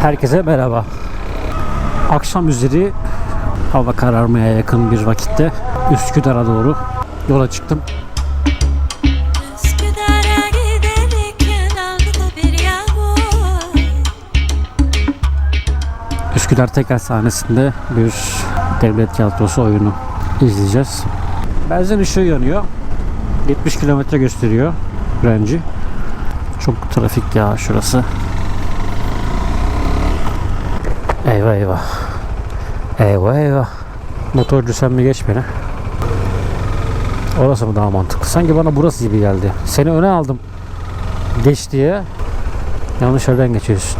Herkese merhaba. Akşam üzeri hava kararmaya yakın bir vakitte Üsküdar'a doğru yola çıktım. Üsküdar Tekel sahnesinde bir devlet tiyatrosu oyunu izleyeceğiz. Benzin ışığı yanıyor. 70 kilometre gösteriyor renci. Çok trafik ya şurası. Eyvah eyvah. Eyvah eyvah. Motorcu sen bir geç beni. Orası mı daha mantıklı? Sanki bana burası gibi geldi. Seni öne aldım. Geç diye. Yanlış yerden geçiyorsun.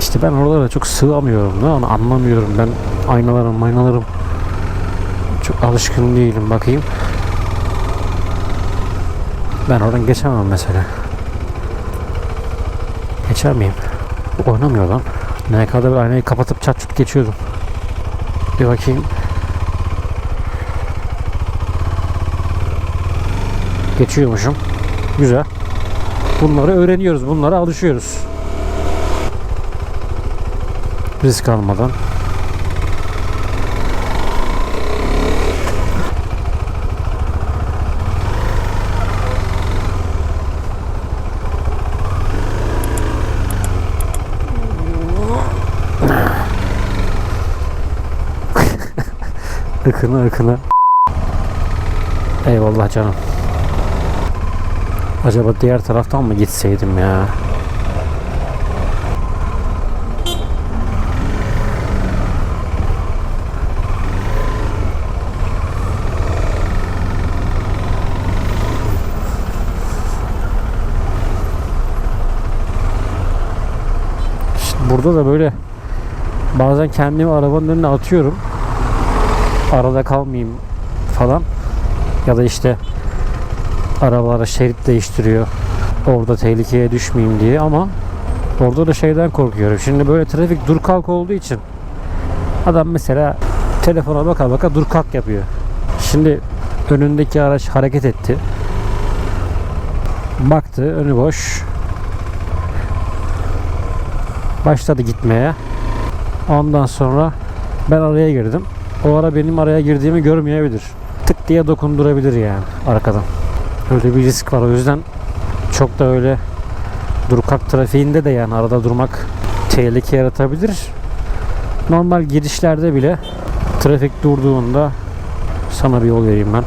İşte ben oralara çok sığamıyorum. Ne onu anlamıyorum. Ben aynalarım aynalarım. Çok alışkın değilim. Bakayım. Ben oradan geçemem mesela. Geçer miyim? Oynamıyor lan. NK'da bir aynayı kapatıp çat çut geçiyordum. Bir bakayım. Geçiyormuşum. Güzel. Bunları öğreniyoruz. Bunlara alışıyoruz. Risk almadan. Ikına ıkına. Eyvallah canım. Acaba diğer taraftan mı gitseydim ya? İşte burada da böyle bazen kendimi arabanın önüne atıyorum. Arada kalmayayım falan. Ya da işte arabalara şerit değiştiriyor. Orada tehlikeye düşmeyeyim diye ama orada da şeyden korkuyorum. Şimdi böyle trafik dur kalk olduğu için adam mesela telefona baka baka dur kalk yapıyor. Şimdi önündeki araç hareket etti. Baktı önü boş. Başladı gitmeye. Ondan sonra ben araya girdim. O ara benim araya girdiğimi görmeyebilir. Tık diye dokundurabilir yani arkadan. Öyle bir risk var. O yüzden çok da öyle dur kalk trafiğinde de yani arada durmak tehlike yaratabilir. Normal girişlerde bile trafik durduğunda sana bir yol vereyim ben.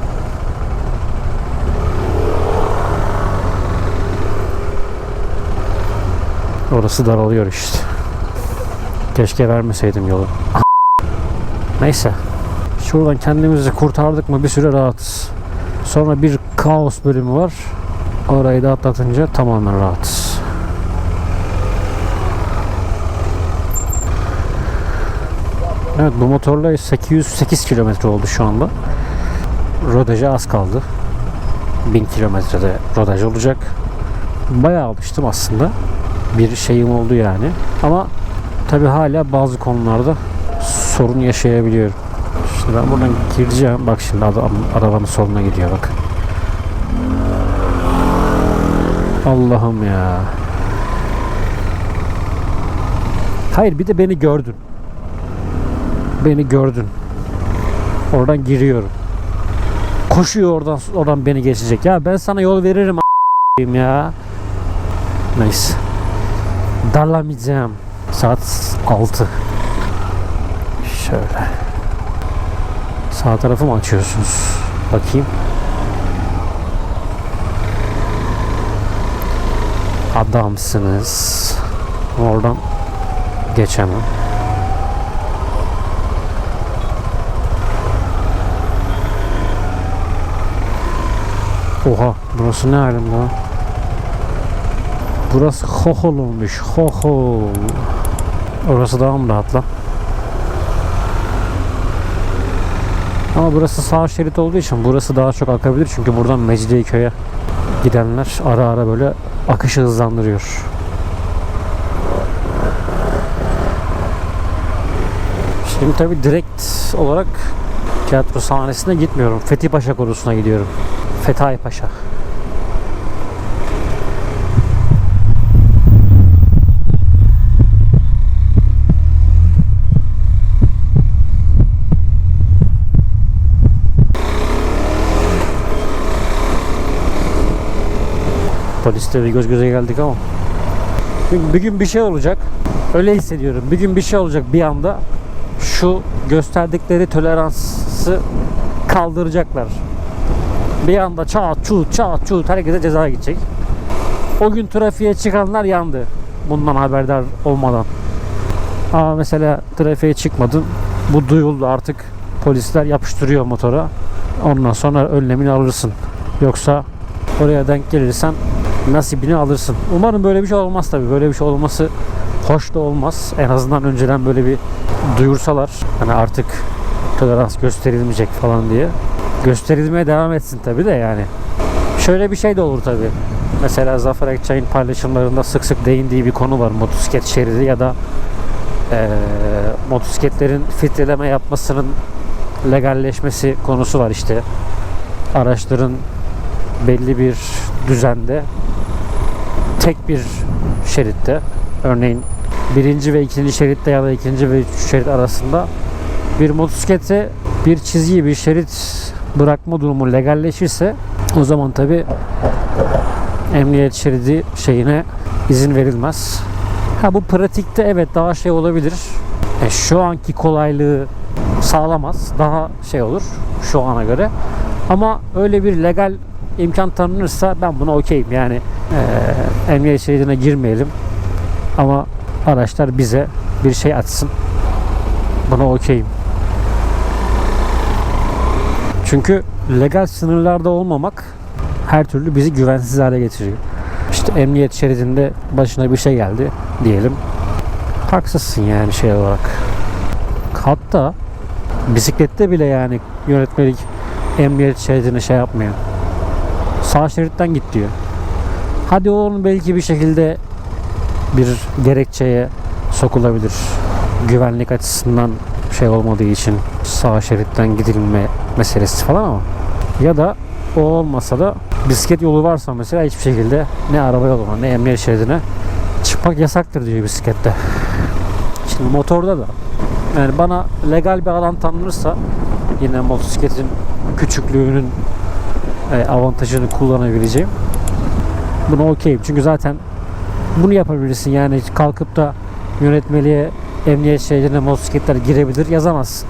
Orası daralıyor işte. Keşke vermeseydim yolu. Neyse. Şuradan kendimizi kurtardık mı bir süre rahatız. Sonra bir kaos bölümü var. Orayı da atlatınca tamamen rahatız. Evet bu motorla 808 kilometre oldu şu anda. Rodaja az kaldı. 1000 kilometrede rodaj olacak. Bayağı alıştım aslında. Bir şeyim oldu yani. Ama tabi hala bazı konularda sorun yaşayabiliyorum. Şimdi ben buradan gireceğim. Bak şimdi adam, arabanın soluna gidiyor bak. Allah'ım ya. Hayır bir de beni gördün. Beni gördün. Oradan giriyorum. Koşuyor oradan oradan beni geçecek. Ya ben sana yol veririm a**ayım ya. Neyse. Darlamayacağım. Saat 6. Şöyle. Sağ tarafı mı açıyorsunuz? Bakayım. Adamsınız. Oradan geçemem. Oha burası ne halim lan? Burası hohol olmuş. Hohol. Orası daha mı rahat lan? Ama burası sağ şerit olduğu için burası daha çok akabilir. Çünkü buradan Mecidiyeköy'e gidenler ara ara böyle akışı hızlandırıyor. Şimdi tabi direkt olarak tiyatro sahnesine gitmiyorum. Fethi Paşa Korusu'na gidiyorum. Fethay Paşa. Polisle bir göz göze geldik ama. Bir gün bir şey olacak. Öyle hissediyorum. Bir gün bir şey olacak bir anda. Şu gösterdikleri toleransı kaldıracaklar. Bir anda çat çut çat çut herkese ceza gidecek. O gün trafiğe çıkanlar yandı. Bundan haberdar olmadan. Ama mesela trafiğe çıkmadın. Bu duyuldu artık. Polisler yapıştırıyor motora. Ondan sonra önlemini alırsın. Yoksa oraya denk gelirsen nasibini alırsın. Umarım böyle bir şey olmaz tabii. Böyle bir şey olması hoş da olmaz. En azından önceden böyle bir duyursalar. Hani artık tolerans gösterilmeyecek falan diye. Gösterilmeye devam etsin tabii de yani. Şöyle bir şey de olur tabii. Mesela Zafer Akçay'ın paylaşımlarında sık sık değindiği bir konu var. Motosiklet şeridi ya da eee motosikletlerin filtreleme yapmasının legalleşmesi konusu var işte. Araçların belli bir düzende tek bir şeritte örneğin birinci ve ikinci şeritte ya da ikinci ve üçüncü şerit arasında bir motosiklete bir çizgi bir şerit bırakma durumu legalleşirse o zaman tabi emniyet şeridi şeyine izin verilmez. Ha bu pratikte evet daha şey olabilir. E, şu anki kolaylığı sağlamaz. Daha şey olur şu ana göre. Ama öyle bir legal imkan tanınırsa ben buna okeyim. Yani e, emniyet şeridine girmeyelim. Ama araçlar bize bir şey açsın. Buna okeyim. Çünkü legal sınırlarda olmamak her türlü bizi güvensiz hale getiriyor. İşte emniyet şeridinde başına bir şey geldi diyelim. Haksızsın yani şey olarak. Hatta bisiklette bile yani yönetmelik emniyet şeridine şey yapmıyor. Sağ şeritten git diyor. Hadi onun belki bir şekilde bir gerekçeye sokulabilir. Güvenlik açısından şey olmadığı için sağ şeritten gidilme meselesi falan ama ya da o olmasa da bisiklet yolu varsa mesela hiçbir şekilde ne araba yoluna ne emniyet şeridine çıkmak yasaktır diyor bisiklette. Şimdi motorda da yani bana legal bir alan tanınırsa yine motosikletin küçüklüğünün avantajını kullanabileceğim. Buna okeyim. Çünkü zaten bunu yapabilirsin. Yani kalkıp da yönetmeliğe emniyet şeridine motosikletler girebilir yazamazsın.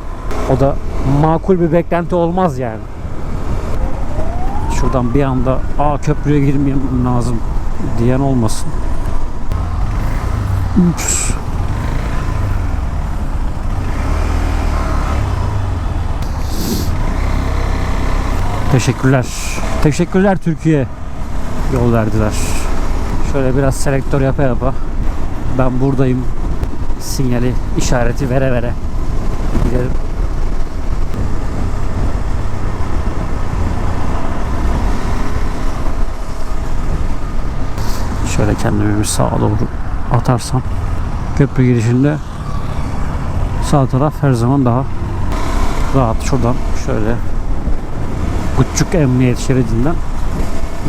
O da makul bir beklenti olmaz yani. Şuradan bir anda aa köprüye girmem lazım diyen olmasın. Ups. Teşekkürler. Teşekkürler Türkiye. Yol verdiler. Şöyle biraz selektör yapa yapa. Ben buradayım. Sinyali, işareti vere vere. Gidelim. Şöyle kendimi bir sağa doğru atarsam. Köprü girişinde sağ taraf her zaman daha rahat. Şuradan şöyle Küçük emniyet şeridinden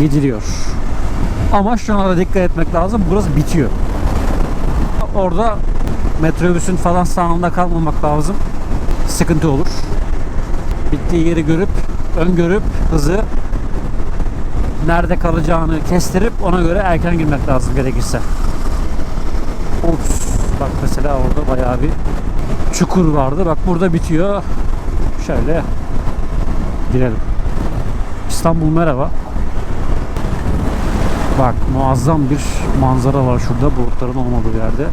gidiliyor. Ama şuna da dikkat etmek lazım. Burası bitiyor. Orada metrobüsün falan sağında kalmamak lazım. Sıkıntı olur. Bittiği yeri görüp, öngörüp hızı nerede kalacağını kestirip ona göre erken girmek lazım gerekirse. Ups. Bak mesela orada bayağı bir çukur vardı. Bak burada bitiyor. Şöyle girelim. İstanbul merhaba. Bak muazzam bir manzara var şurada bulutların olmadığı yerde.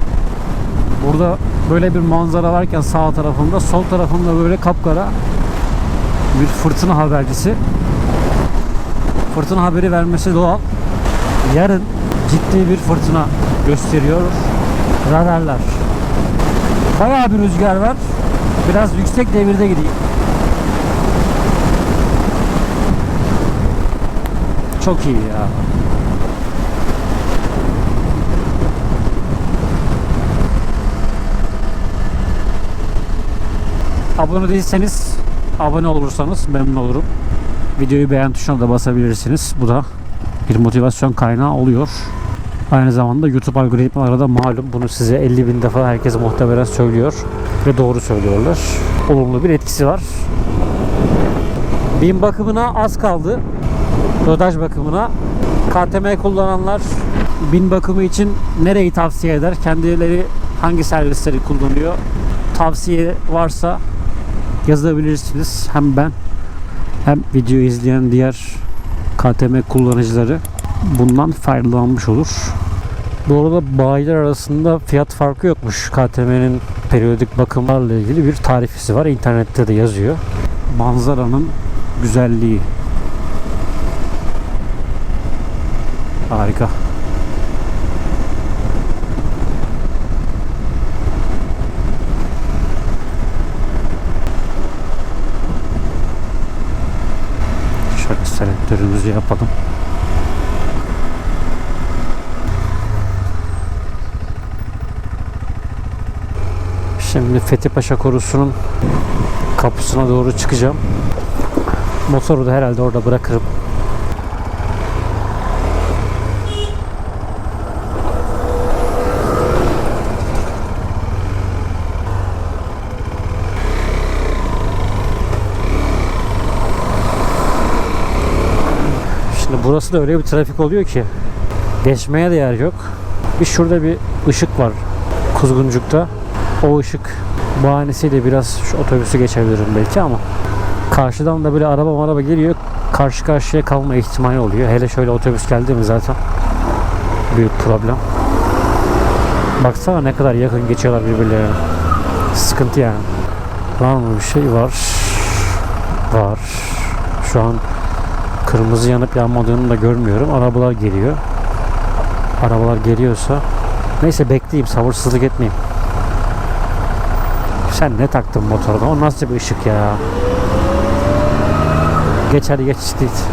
Burada böyle bir manzara varken sağ tarafında sol tarafında böyle kapkara bir fırtına habercisi. Fırtına haberi vermesi doğal. Yarın ciddi bir fırtına gösteriyor radarlar. Bayağı bir rüzgar var. Biraz yüksek devirde gideyim. Çok iyi ya. Abone değilseniz abone olursanız memnun olurum. Videoyu beğen tuşuna da basabilirsiniz. Bu da bir motivasyon kaynağı oluyor. Aynı zamanda YouTube algoritmaları da malum. Bunu size 50 bin defa herkes muhtemelen söylüyor. Ve doğru söylüyorlar. Olumlu bir etkisi var. Bin bakımına az kaldı rodaj bakımına KTM kullananlar bin bakımı için nereyi tavsiye eder? Kendileri hangi servisleri kullanıyor? Tavsiye varsa yazabilirsiniz. Hem ben hem video izleyen diğer KTM kullanıcıları bundan faydalanmış olur. Bu arada bayiler arasında fiyat farkı yokmuş. KTM'nin periyodik bakımlarla ilgili bir tarifesi var. İnternette de yazıyor. Manzaranın güzelliği. Harika. Şöyle selektörümüzü yapalım. Şimdi Fethi Paşa Korusu'nun kapısına doğru çıkacağım. Motoru da herhalde orada bırakırım. Şimdi burası da öyle bir trafik oluyor ki geçmeye de yer yok. Bir şurada bir ışık var Kuzguncuk'ta. O ışık bahanesiyle biraz şu otobüsü geçebilirim belki ama karşıdan da böyle araba araba geliyor. Karşı karşıya kalma ihtimali oluyor. Hele şöyle otobüs geldi mi zaten büyük problem. Baksana ne kadar yakın geçiyorlar birbirlerine. Sıkıntı yani. Var mı bir şey? Var. Var. Şu an kırmızı yanıp yanmadığını da görmüyorum. Arabalar geliyor. Arabalar geliyorsa neyse bekleyeyim sabırsızlık etmeyeyim. Sen ne taktın motoruna? O nasıl bir ışık ya? Geç hadi geç git.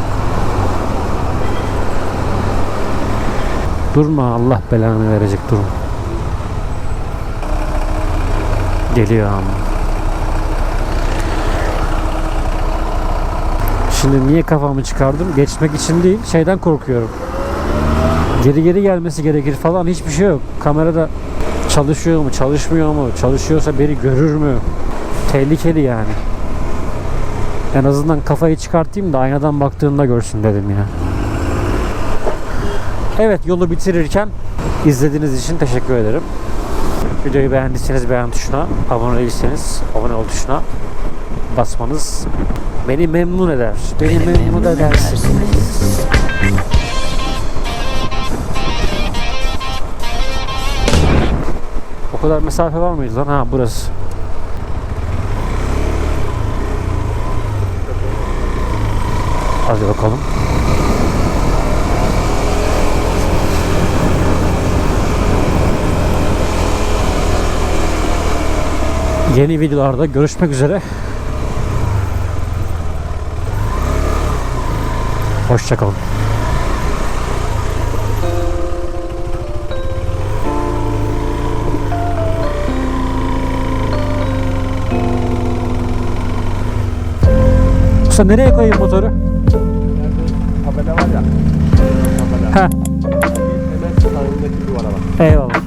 Durma Allah belanı verecek durma. Geliyor ama. Şimdi niye kafamı çıkardım? Geçmek için değil, şeyden korkuyorum. Geri geri gelmesi gerekir falan hiçbir şey yok. Kamerada çalışıyor mu, çalışmıyor mu? Çalışıyorsa beni görür mü? Tehlikeli yani. En azından kafayı çıkartayım da aynadan baktığında görsün dedim ya. Evet yolu bitirirken izlediğiniz için teşekkür ederim. Videoyu beğendiyseniz beğen tuşuna, abone değilseniz abone ol tuşuna basmanız beni memnun eder. Beni memnun edersiniz. O kadar mesafe var mıydı lan? Ha burası. Hadi bakalım. Yeni videolarda görüşmek üzere. Hoşçakalın. Usta nereye koyayım motoru? Tabela var ya. Tabela. Ha, Hemen sağındaki duvara bak. eyvallah.